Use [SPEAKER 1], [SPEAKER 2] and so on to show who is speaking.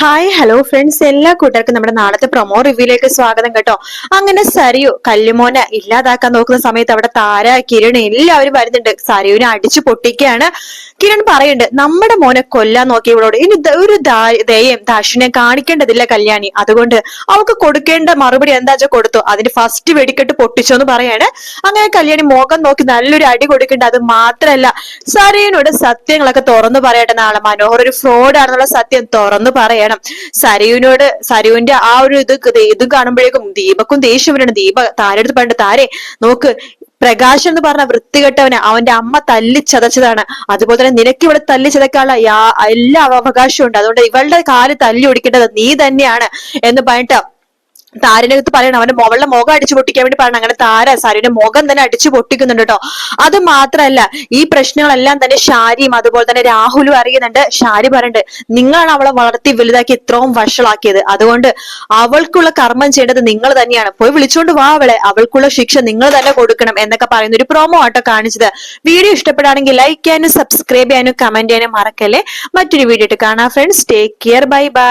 [SPEAKER 1] Hi hello friends എല്ലാ കൂട്ടർക്കും നമ്മുടെ നാളത്തെ പ്രൊമോ റിവ്യൂലേക്ക് സ്വാഗതം കേട്ടോ. അങ്ങനെ സരിയു കല്ലുമോനെ ഇല്ലാതാക്കാൻ നോക്കുന്ന സമയത്ത് അവിടെ താര കിരൺ എല്ലാവരും വരുന്നുണ്ട്. സരിയുവിനെ അടിച്ചു പൊട്ടിക്കുകയാണ്. കിരൺ പറയുന്നുണ്ട് നമ്മുടെ മോനെ കൊല്ലാൻ നോക്കി നോക്കിയവളോട് ഇനി ഒരു ദയം ദാഷിനെ കാണിക്കേണ്ടതില്ല കല്യാണി. അതുകൊണ്ട് അവൾക്ക് കൊടുക്കേണ്ട മറുപടി എന്താ വെച്ചാൽ കൊടുത്തു. അതിന് ഫസ്റ്റ് വെടിക്കെട്ട് പൊട്ടിച്ചു എന്ന് പറയാണ്. അങ്ങനെ കല്യാണി മുഖം നോക്കി നല്ലൊരു അടി കൊടുക്കേണ്ട അത് മാത്രമല്ല സരയനോട് സത്യങ്ങളൊക്കെ തുറന്നു പറയട്ടെ നാളെ. മനോഹർ ഒരു ഫ്രോഡ് ആണെന്നുള്ള സത്യം തുറന്നു പറയണം സരയുവിനോട് സരയുവിന്റെ ആ ഒരു ഇത് ഇതും കാണുമ്പോഴേക്കും ദീപക്കും ദേഷ്യം വരണം. ദീപ താരെടുത്ത് പണ്ട് താരെ നോക്ക് പ്രകാശം എന്ന് പറഞ്ഞ വൃത്തികെട്ടവന് അവന്റെ അമ്മ തല്ലി ചതച്ചതാണ്. അതുപോലെ തന്നെ നിനക്ക് ഇവിടെ തല്ലി ചതക്കാനുള്ള എല്ലാ അവകാശവും ഉണ്ട്. അതുകൊണ്ട് ഇവളുടെ കാൽ തല്ലി ഒടിക്കേണ്ടത് നീ തന്നെയാണ് എന്ന് പറഞ്ഞിട്ട് താരനകത്ത് പറയണം അവന്റെ മോളുടെ മുഖം അടിച്ചു പൊട്ടിക്കാൻ വേണ്ടി പറയണം. അങ്ങനെ താര സാരിയുടെ മുഖം തന്നെ അടിച്ചു പൊട്ടിക്കുന്നുണ്ട് കേട്ടോ. അത് മാത്രല്ല ഈ പ്രശ്നങ്ങളെല്ലാം തന്നെ ഷാരിയും അതുപോലെ തന്നെ രാഹുലും അറിയുന്നുണ്ട്. ഷാരി പറയുന്നുണ്ട് നിങ്ങളാണ് അവളെ വളർത്തി വലുതാക്കി ഇത്രയും വഷളാക്കിയത്. അതുകൊണ്ട് അവൾക്കുള്ള കർമ്മം ചെയ്യേണ്ടത് നിങ്ങൾ തന്നെയാണ്. പോയി വിളിച്ചുകൊണ്ട് വാ അവളെ. അവൾക്കുള്ള ശിക്ഷ നിങ്ങൾ തന്നെ കൊടുക്കണം എന്നൊക്കെ പറയുന്ന ഒരു പ്രൊമോ ആട്ടോ കാണിച്ചത്. വീഡിയോ ഇഷ്ടപ്പെടുകയാണെങ്കിൽ ലൈക്ക് ചെയ്യാനും സബ്സ്ക്രൈബ് ചെയ്യാനും കമന്റ് ചെയ്യാനും മറക്കല്ലേ? മറ്റൊരു വീഡിയോ ഇട്ട് കാണാം friends take care bye bye